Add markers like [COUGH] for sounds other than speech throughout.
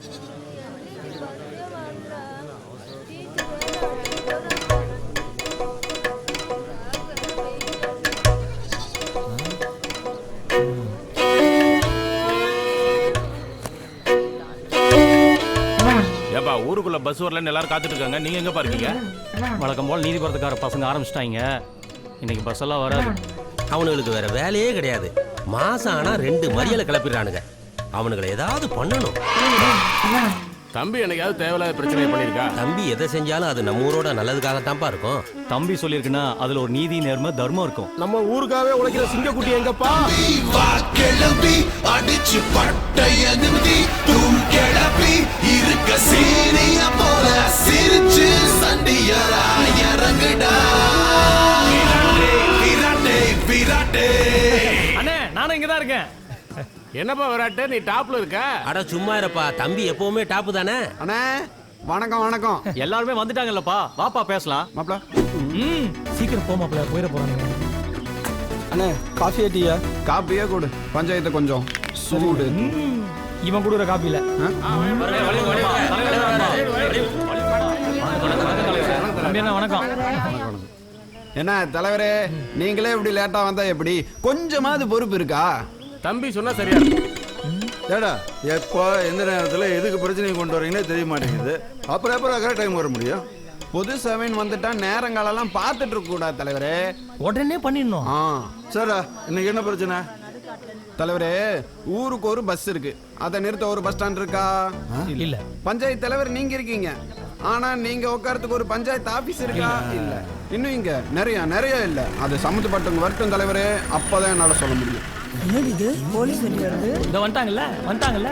ஏப்பா ஊருக்குள்ள பஸ் வரலன்னு எல்லாரும் காத்துட்டு இருக்காங்க. நீங்க எங்க பாருக்கீங்க வழக்கம் போல் நீதிபுரத்துக்கார பசங்க ஆரம்பிச்சிட்டாங்க. இன்னைக்கு பஸ் எல்லாம் வராது. அவனுங்களுக்கு வேற வேலையே கிடையாது. மாசம் ஆனா ரெண்டு மறியலை கிளப்பிடுறானுங்க. அவனுங்களை ஏதாவது பண்ணணும். தம்பி எனக்காவது தேவையில்லாத பிரச்சனை பண்ணிருக்கா தம்பி எதை செஞ்சாலும் அது நம்ம ஊரோட நல்லதுக்காகத்தான்ப்பா இருக்கும். தம்பி சொல்லியிருக்குன்னா அதுல ஒரு நீதி நேர்மை தர்மம் இருக்கும். நம்ம ஊருக்காவே உழைக்கிற சிங்கக்குட்டி எங்கப்பா? வா கிளம்பி அடிச்சு பட்டைய நிமிதி தூள் கிளப்பி இருக்க சீனிய என்னப்பா விராட்டு நீ டாப்ல இருக்க அட சும்மா இருப்பா தம்பி எப்பவுமே டாப்பு தானே அண்ணே வணக்கம் வணக்கம் எல்லாருமே வந்துட்டாங்கல்லப்பா வாப்பா பேசலாம் மாப்ள சீக்கிரம் போ மாப்பிள்ள போயிட போறானுங்க அண்ணே காஃபி டீயா காப்பியே கொடு பஞ்சாயத்து கொஞ்சம் சூடு இவன் கொடுக்குற காப்பியில வணக்கம் என்ன தலைவரே நீங்களே இப்படி லேட்டா வந்தா எப்படி கொஞ்சமாவது பொறுப்பு இருக்கா தம்பி சொன்னா சரியா ஏடா எப்போ எந்த நேரத்தில் எதுக்கு பிரச்சனையை கொண்டு வரீங்கன்னே தெரிய மாட்டேங்குது. அப்புறம் அப்புறம் கரெக்ட் டைம் வர முடியும்? பொது சபைன்னு வந்துட்டா நேரங்காலெல்லாம் பார்த்துட்டு இருக்க கூடாது தலைவரே. உடனே பண்ணிடணும். ஆ சாரா இன்னைக்கு என்ன பிரச்சனை? தலைவரே ஊருக்கு ஒரு பஸ் இருக்கு. அதை நிறுத்த ஒரு பஸ் ஸ்டாண்ட் இருக்கா? இல்ல. பஞ்சாயத்து தலைவர் நீங்க இருக்கீங்க. ஆனா நீங்க உட்காரத்துக்கு ஒரு பஞ்சாயத்து ஆபீஸ் இருக்கா? இல்ல. இன்னும் இங்க நிறைய நிறைய இல்ல. அது சம்மந்தப்பட்டவங்க வரட்டும் தலைவரே. அப்பதான் என்னால சொல்ல முடியும். இந்த வந்துட்டாங்கல்ல வந்துட்டாங்கல்ல.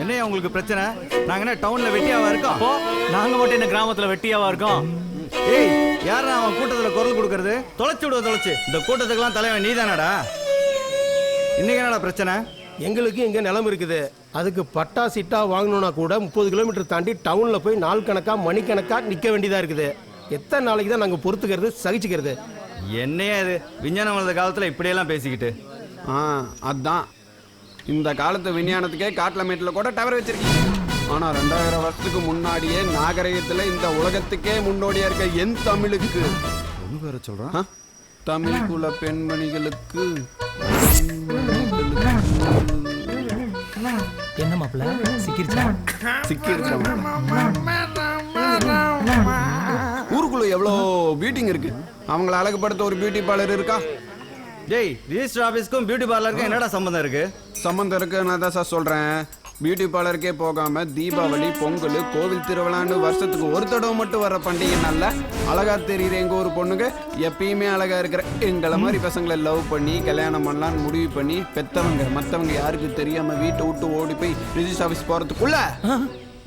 என்னையா உங்களுக்கு பிரச்சனை? நாங்க என்ன டவுன்ல வெட்டியாவா இருக்கோம்? அப்போ நாங்க மட்டும் என்ன கிராமத்துல வெட்டியாவா இருக்கோம்? ஏய் யாரா அவன் கூட்டத்துல குரல் கொடுக்கறது? தொலைச்சு விடுவ தொலைச்சு. இந்த கூட்டத்துக்கெல்லாம் தலைவன் நீதானடா? இன்னைக்கு என்னடா பிரச்சனை? எங்களுக்கு இங்கே நிலம் இருக்குது. அதுக்கு பட்டா சிட்டா வாங்கணும்னா கூட முப்பது கிலோமீட்டர் தாண்டி டவுனில் போய் நாள் கணக்கா மணிக்கணக்கா நிற்க வேண்டியதாக இருக்குது. எத்தனை நாளைக்கு தான் நாங்கள் பொறுத்துக்கிறது சகிச்சுக்கிறது? என்னையா இது விஞ்ஞானம் வளர்ந்த காலத்துல இப்படியெல்லாம் பேசிக்கிட்டு. ஆ அதான். இந்த காலத்து விஞ்ஞானத்துக்கே காட்டுல மேட்டில் கூட டவர் வச்சிருக்கீங்க. ஆனா ரெண்டாயிரம் வருஷத்துக்கு முன்னாடியே நாகரிகத்துல இந்த உலகத்துக்கே முன்னோடியா இருக்க என் தமிழுக்கு. ஒன்று சொல்றான் ஆ? தமிழ் குல பெண்மணிகளுக்கு. என்ன மாப்பிள்ள? சிக்கிருச்சா? சிக்கி ஊருக்குள்ள எவ்வளோ பியூட்டிங் இருக்கு? அவங்கள அழகுபடுத்த ஒரு பியூட்டி பார்லர் இருக்கா? டேய் ரிஜிஸ்டர் ஆபீஸ்க்கும் பியூட்டி பார்லருக்கும் என்னடா சம்பந்தம் இருக்கு? சம்மந்தம் இருக்கு நான் தான் சார் சொல்றேன். பியூட்டி பார்லருக்கே போகாம தீபாவளி பொங்கல் கோவில் திருவிழான்னு வருஷத்துக்கு ஒரு தடவை மட்டும் வர பண்டிகை நல்ல அழகா தெரியுற எங்க ஒரு பொண்ணுங்க எப்பயுமே அழகா இருக்கிற எங்களை மாதிரி பசங்களை லவ் பண்ணி கல்யாணம் பண்ணலாம்னு முடிவு பண்ணி பெத்தவங்க மத்தவங்க யாருக்கு தெரியாம வீட்டை விட்டு ஓடி போய் ரிஜிஸ்டர் ஆஃபீஸ் போறதுக்குள்ள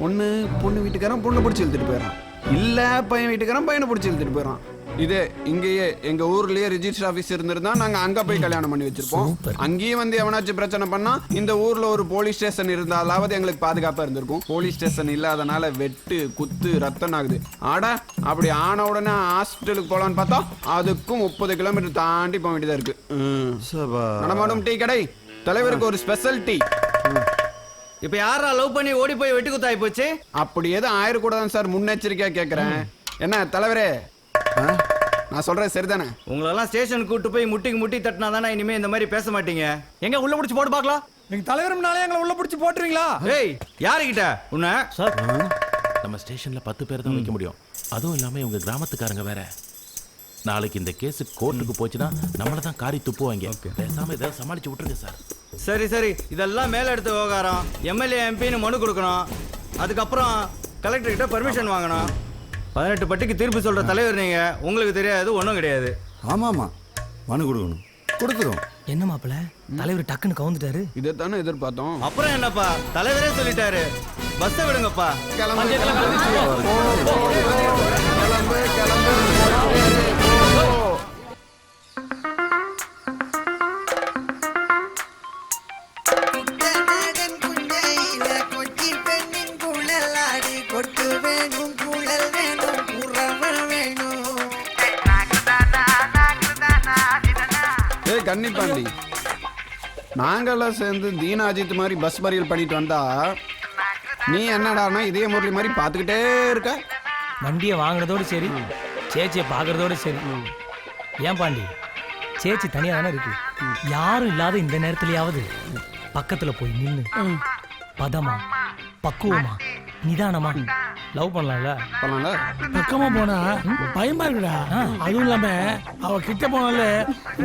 ஒண்ணு பொண்ணு வீட்டுக்காரன் பொண்ணை பிடிச்சி இழுத்துட்டு போயிடறான். இல்ல பையன் வீட்டுக்காரன் பையனை பிடிச்சி இழுத்துட்டு போயிடறான். இதே இங்கேயே எங்க ஊர்லயே ரிஜிஸ்டர் ஆபீஸ் இருந்திருந்தா நாங்க அங்க போய் கல்யாணம் பண்ணி வச்சிருப்போம். அங்கேயும் வந்து எவனாச்சும் பிரச்சனை பண்ணா இந்த ஊர்ல ஒரு போலீஸ் ஸ்டேஷன் இருந்தாலாவது எங்களுக்கு பாதுகாப்பா இருந்திருக்கும். போலீஸ் ஸ்டேஷன் இல்லாதனால வெட்டு குத்து ரத்தம் ஆகுது ஆடா அப்படி ஆன உடனே ஹாஸ்பிட்டலுக்கு போலான்னு பார்த்தா அதுக்கும் முப்பது கிலோமீட்டர் தாண்டி போக வேண்டியதா இருக்கு. நடமாடும் டீ கடை. தலைவருக்கு ஒரு ஸ்பெஷல் டீ. இப்போ யாரா லவ் பண்ணி ஓடி போய் வெட்டி குத்தாய் போச்சு அப்படி எதுவும் ஆயிடக்கூடாதுன்னு சார் முன்னெச்சரிக்கையா கேட்கறேன் என்ன தலைவரே? நான் சொல்றது சரிதானே? உங்களெல்லாம் ஸ்டேஷனுக்கு கூட்டு போய் முட்டிக்கு முட்டி தட்டினா தானே இனிமே இந்த மாதிரி பேச மாட்டீங்க? எங்க உள்ள முடிச்சு போட்டு பார்க்கலாம். நீங்க தலைவர்னாலே எங்களை உள்ள பிடிச்சி போட்டுருவீங்களா? ஏய் யாருக்கிட்ட? உன்னை? சார் நம்ம ஸ்டேஷன்ல பத்து பேர் தான் வைக்க முடியும். அதுவும் இல்லாம இவங்க கிராமத்துக்காரங்க வேற. நாளைக்கு இந்த கேஸ் கோர்ட்டுக்கு போச்சுன்னா நம்மள தான் காரி துப்புவாங்க. பேசாம இதை சமாளிச்சு விட்டுருங்க சார். சரி சரி. இதெல்லாம் மேல எடுத்த விவகாரம். எம்எல்ஏ எம்பின்னு மனு கொடுக்கணும். அதுக்கப்புறம் கலெக்டர் கிட்ட பர்மிஷன் வாங்கணும். பதினெட்டு பட்டிக்கு தீர்ப்பு சொல்ற தலைவர் நீங்க உங்களுக்கு தெரியாது ஒன்றும் கிடையாது. ஆமாமா மனு கொடுக்கணும். கொடுக்குறோம் என்ன மாப்பிள்ள தலைவர் டக்குன்னு கவுந்துட்டாரு. இதை தானே எதிர்பார்த்தோம். அப்புறம் என்னப்பா? தலைவரே சொல்லிட்டாரு. பஸ்ஸை விடுங்கப்பா. கிளம்பு கிளம்பு கிளம்பு. கன்னிப்பாண்டி நாங்கெல்லாம் சேர்ந்து தீனா அஜித் மாதிரி பஸ் மறியல் பண்ணிட்டு வந்தா நீ என்னடான்னா இதே முரளி மாதிரி பார்த்துக்கிட்டே இருக்க? வண்டியை வாங்குறதோட சரி சேச்சியை பார்க்கறதோட சரி. ஏன் பாண்டி? சேச்சி தனியா தானே இருக்கு. யாரும் இல்லாத இந்த நேரத்துலயாவது பக்கத்துல போய் நின்னு பதமா பக்குவமா நிதானமா லவ் பண்ணலாம்ல? பண்ணல பக்கமா போனா பயமா இருக்குடா. அதுவும் இல்லாம அவ கிட்ட போனாலே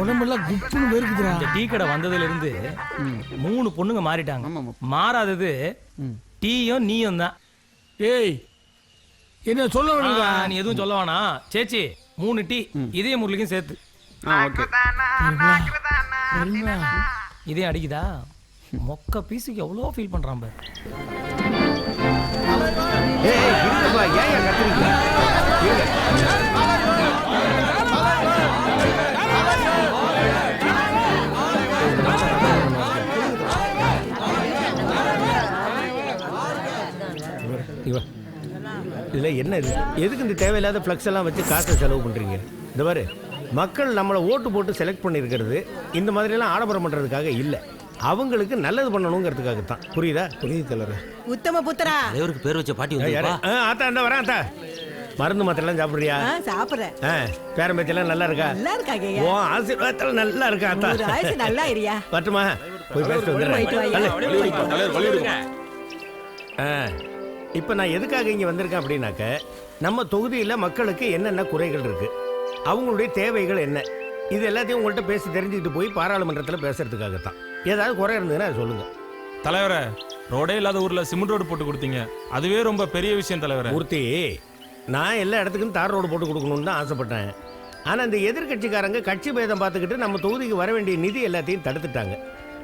உடம்பெல்லாம் குப்புன்னு வெறுக்குதுடா. இந்த டீ கடை வந்ததுல இருந்து மூணு பொண்ணுங்க மாறிட்டாங்க. மாறாதது டீயும் நீயும் தான். ஏய் என்ன சொல்ல வேணுடா நீ எதுவும் சொல்ல வேணாம். சேச்சி மூணு டீ இதய முரளிக்கும் சேர்த்து. ஆ ஓகே. இதே அடிக்குதா? மொக்க பீஸுக்கு எவ்வளோ ஃபீல் பண்றான் பாரு. ஏய் இருங்கப்பா ஏன் கத்துறீங்க? என்ன இது? எதுக்கு இந்த தேவையில்லாத ஃப்ளக்ஸ் எல்லாம் வச்சு காசை செலவு பண்ணுறீங்க இந்த பாரு மக்கள் நம்மளை ஓட்டு போட்டு செலக்ட் பண்ணியிருக்கிறது இந்த மாதிரிலாம் ஆடம்பரம் பண்ணுறதுக்காக இல்லை. அவங்களுக்கு நல்லது பண்ணணுங்கிறதுக்காக தான் புரியுதா? புரியுது தலைவர் உத்தம புத்திரா. தலைவருக்கு பேர் வச்ச பாட்டி யாரு வந்து ஆ, ஆத்தா இந்த வரேன் ஆத்தா. மருந்து மாத்திரலாம் சாப்பிடுறியா? ஆ, சாப்பிடுறேன். ஆ பேரன் பேச்செல்லாம் நல்லா இருக்கா? நல்லா இருக்காங்க ஐயா. ஓ ஆசீர்வாதத்தில் நல்லா இருக்கா ஆத்தா? ஒரு ஆயுசு நல்லா இருயா வரட்டுமா? போய் பேசிட்டு போயிட்டு. வந்துடுறேன் ஆ இப்போ நான் எதுக்காக இங்கே வந்திருக்கேன் அப்படின்னாக்க நம்ம தொகுதியில் மக்களுக்கு என்னென்ன குறைகள் இருக்கு? அவங்களுடைய தேவைகள் என்ன? இது எல்லாத்தையும் உங்கள்கிட்ட பேசி தெரிஞ்சுக்கிட்டு போய் பாராளுமன்றத்தில் பேசுறதுக்காகத்தான். ஏதாவது குறை இருந்ததுன்னா அதை சொல்லுங்க. தலைவரே ரோடே இல்லாத ஊர்ல சிமெண்ட் ரோடு போட்டு கொடுத்தீங்க. அதுவே ரொம்ப பெரிய விஷயம் தலைவரே. மூர்த்தி நான் எல்லா இடத்துக்கும் தார் ரோடு போட்டு கொடுக்கணும்னு தான் ஆசைப்பட்டேன். ஆனால் இந்த எதிர்க்கட்சிக்காரங்க கட்சி பேதம் பார்த்துக்கிட்டு நம்ம தொகுதிக்கு வர வேண்டிய நிதி எல்லாத்தையும் தடுத்துட்டாங்க.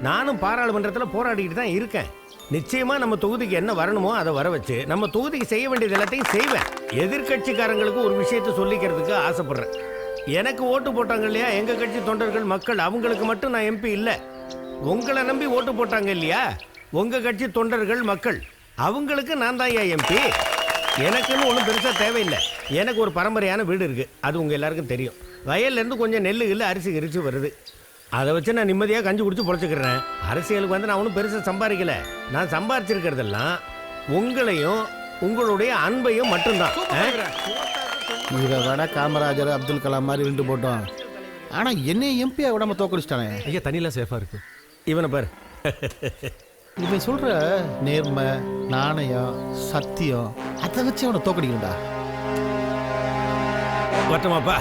நானும் பாராளுமன்றத்தில் போராடிக்கிட்டு தான் இருக்கேன். நிச்சயமா நம்ம தொகுதிக்கு என்ன வரணுமோ அதை வர வச்சு நம்ம தொகுதிக்கு செய்ய வேண்டியது எல்லாத்தையும் செய்வேன். எதிர்க்கட்சிக்காரங்களுக்கு ஒரு விஷயத்தை சொல்லிக்கிறதுக்கு ஆசைப்படுறேன். எனக்கு ஓட்டு போட்டாங்க இல்லையா? எங்க கட்சி தொண்டர்கள் மக்கள் அவங்களுக்கு மட்டும் நான் எம்பி இல்லை. உங்களை நம்பி ஓட்டு போட்டாங்க இல்லையா? உங்க கட்சி தொண்டர்கள் மக்கள் அவங்களுக்கு நான் தான் ஏன் எம்பி எனக்குன்னு ஒன்றும் பெருசாக தேவையில்லை. எனக்கு ஒரு பரம்பரையான வீடு இருக்கு. அது உங்க எல்லாருக்கும் தெரியும். வயல்லேருந்து கொஞ்சம் நெல்லு இல்லை அரிசி கிரிச்சு வருது. அதை வச்சு நான் நிம்மதியாக கஞ்சி குடிச்சு பொழைச்சிக்கிறேன். அரசியலுக்கு வந்து நான் ஒன்றும் பெருசாக சம்பாதிக்கல. நான் சம்பாரிச்சிருக்கிறதெல்லாம் உங்களையும் உங்களுடைய அன்பையும் மட்டும்தான். இதை விட காமராஜர் அப்துல் கலாம் மாதிரி ரெண்டு போட்டோம். ஆனா என்னைய எம்பியா விடாம தோக்கடிச்சிட்டானே. ஐயா தண்ணிலாம் சேஃபாக இருக்கு. இவனை பாரு. இவன் சொல்ற நேர்மை நாணயம் சத்தியம் அதை வச்சு அவனை தோக்கடிக்கணும்டா. வட்டமாப்பா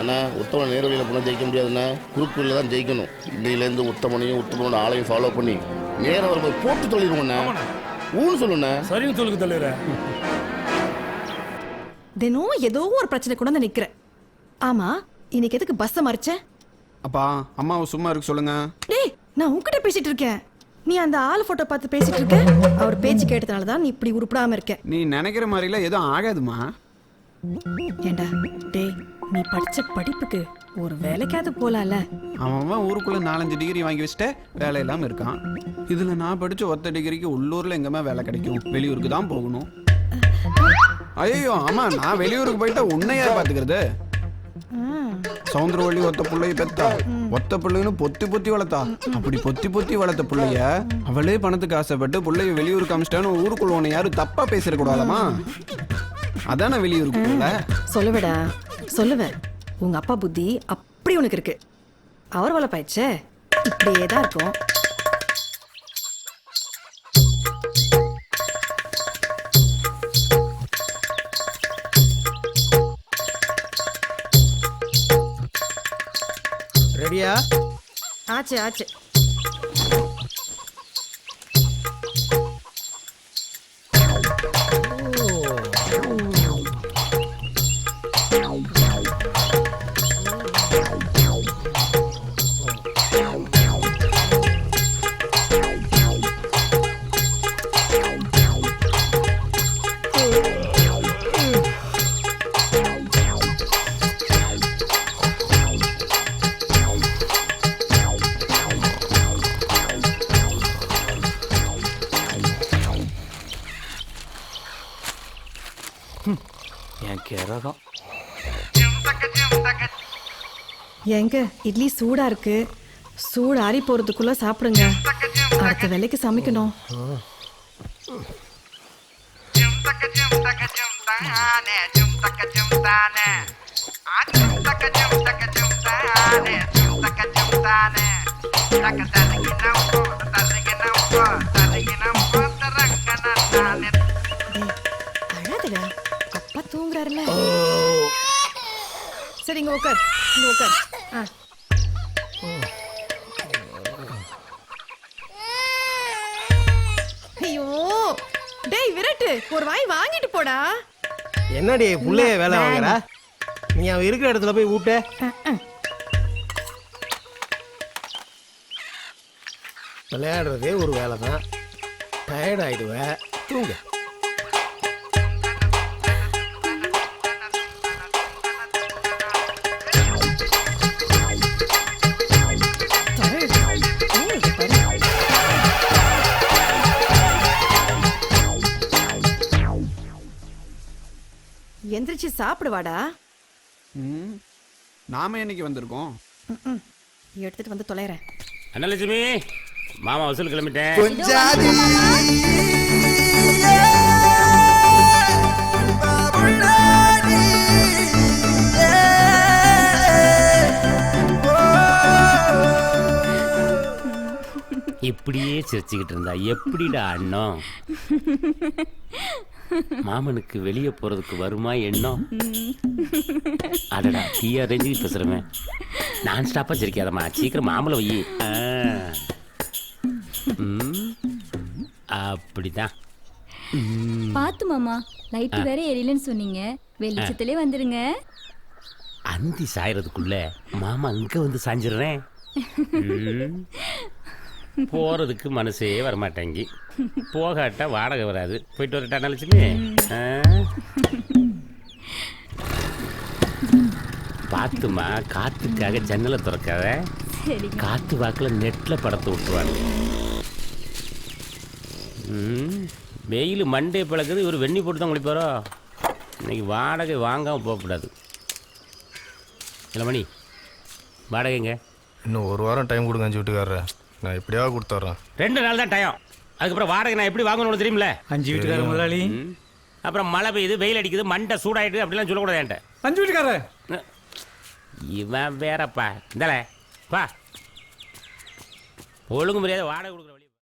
அண்ணா உத்தம நேரடியில் போனால் ஜெயிக்க முடியாதுண்ணா. குறுக்குள்ள தான் ஜெயிக்கணும். இன்னையிலேருந்து உத்தமனையும் உத்தமனோட ஆளையும் ஃபாலோ பண்ணி நேரம் வரும்போது போட்டு தொழிடுவோண்ணா ஊன்னு சொல்லுண்ணா. சரிங்க சொல்லுங்க தலைவர தினம் ஏதோ ஒரு பிரச்சனை கொண்டு வந்து நிக்கிற ஆமா இன்னைக்கு எதுக்கு பஸ்ஸை மறைச்ச? அப்பா அம்மாவை சும்மா இருக்க சொல்லுங்க. டேய் நான் உன்கிட்ட பேசிட்டு இருக்கேன். நீ அந்த ஆள் போட்டோ பார்த்து பேசிட்டு இருக்க? அவர் பேச்சு கேட்டதுனால தான் நீ இப்படி உருப்படாம இருக்க. நீ நினைக்கிற மாதிரிலாம் எதுவும் ஆகாதுமா ஏண்டா டேய் நீ படிச்ச படிப்புக்கு ஒரு வேலைக்காவது போலாம்ல? அவன் ஊருக்குள்ள நாலஞ்சு டிகிரி வாங்கி வச்சுட்டு வேலை இல்லாம இருக்கான். இதுல நான் படிச்ச ஒத்த டிகிரிக்கு உள்ளூர்ல எங்கம்மா வேலை கிடைக்கும். வெளியூருக்கு தான் போகணும். ஐயோ ஆமா நான் வெளியூருக்கு போயிட்டா உன்னை யார் பாத்துக்கிறது சவுந்தரவள்ளி ஒத்த புள்ளைய பெத்தா ஒத்த பிள்ளைன்னு பொத்தி பொத்தி வளர்த்தா. அப்படி பொத்தி பொத்தி வளர்த்த புள்ளைய அவளே பணத்துக்கு ஆசைப்பட்டு புள்ளைய வெளியூருக்கு அமிச்சிட்டான்னு ஊருக்குள்ள உன்னை யாரும் தப்பா பேசிடக்கூடாதமா அதானே வெளியூருக்கு போல? சொல்லுவேடா சொல்லுவேன். உங்க அப்பா புத்தி அப்படி உனக்கு இருக்கு. அவர் வளப்பாயிடுச்சே இப்படியே தான் இருக்கும். ரெடியா? ஆச்சு ஆச்சு. எங்க இட்லி சூடா இருக்கு. சூடு ஆறி போறதுக்குள்ள சாப்பிடுங்க. அடுத்த வேலைக்கு சமைக்கணும். அழாதடா அப்பா தூங்குறாருல சரி இங்க உட்கார் உட்கார் ஐயோ டேய் விரட்டு. ஒரு வாய் வாங்கிட்டு போடா. என்னடி புள்ளைய வேலை வாங்குற? நீ அவன் இருக்கிற இடத்துல போய் ஊட்ட. விளையாடுறதே ஒரு வேலை தான் டயர்ட் ஆயிடுவ. தூங்க. எந்திரிச்சு சாப்பிடுவாடா? ம் நாம என்னைக்கு வந்திருக்கோம். எடுத்துட்டு வந்து தொலைறேன். அண்ணலட்சுமி மாமா வசூல் கிளம்பிட்டேன். கொஞ்சாதி. இப்படியே சிரிச்சுக்கிட்டு இருந்தா எப்படிடா அண்ணம்? [LAUGHS] மாமனுக்கு வெளியே போறதுக்கு வருமா எண்ணம்? அடடா டீயா ரேஞ்சுக்கு பேசுறமே. நான் ஸ்டாப்பா சிரிக்காதம்மா. சீக்கிரம் மாமலை வை. அப்படிதான். பாத்து மாமா லைட். வேற எரியலன்னு சொன்னீங்க. வெளிச்சத்திலே வந்துருங்க. அந்தி சாயறதுக்குள்ள மாமா அங்க வந்து சாஞ்சிடுறேன். ம். போறதுக்கு மனசே வரமாட்டேங்கி. போகாட்டா வாடகை வராது. போயிட்டு வரட்டா நினைச்சுமே பார்த்துமா காத்துக்காக ஜன்னலை திறக்காத. காத்து வாக்கில் நெட்டில் படத்தை விட்டுருவாங்க. ம், வெயில் மண்டே பழக்குது இவர் வெண்ணி போட்டு தான் குளிப்பாரோ? இன்னைக்கு வாடகை வாங்காமல் போகக்கூடாது. இல்லை மணி வாடகைங்க. இன்னும் ஒரு வாரம் டைம் கொடுங்க அஞ்சு வீட்டுக்காரர். நான் எப்படியாவது கொடுத்துட்றேன். ரெண்டு நாள் தான் டைம் அதுக்கப்புறம் வாடகை நான் எப்படி வாங்கணும்னு தெரியுமில்ல? அஞ்சு வீட்டுக்கார முதலாளி. அப்புறம் மழை பெய்யுது வெயில் அடிக்குது மண்டை சூடாயிடுது அப்படிலாம் சொல்லக்கூடாது என்கிட்ட. அஞ்சு வீட்டுக்கார இவன் வேறப்பா. இந்தால பா ஒழுங்கு மரியாதை வாடகை கொடுக்குற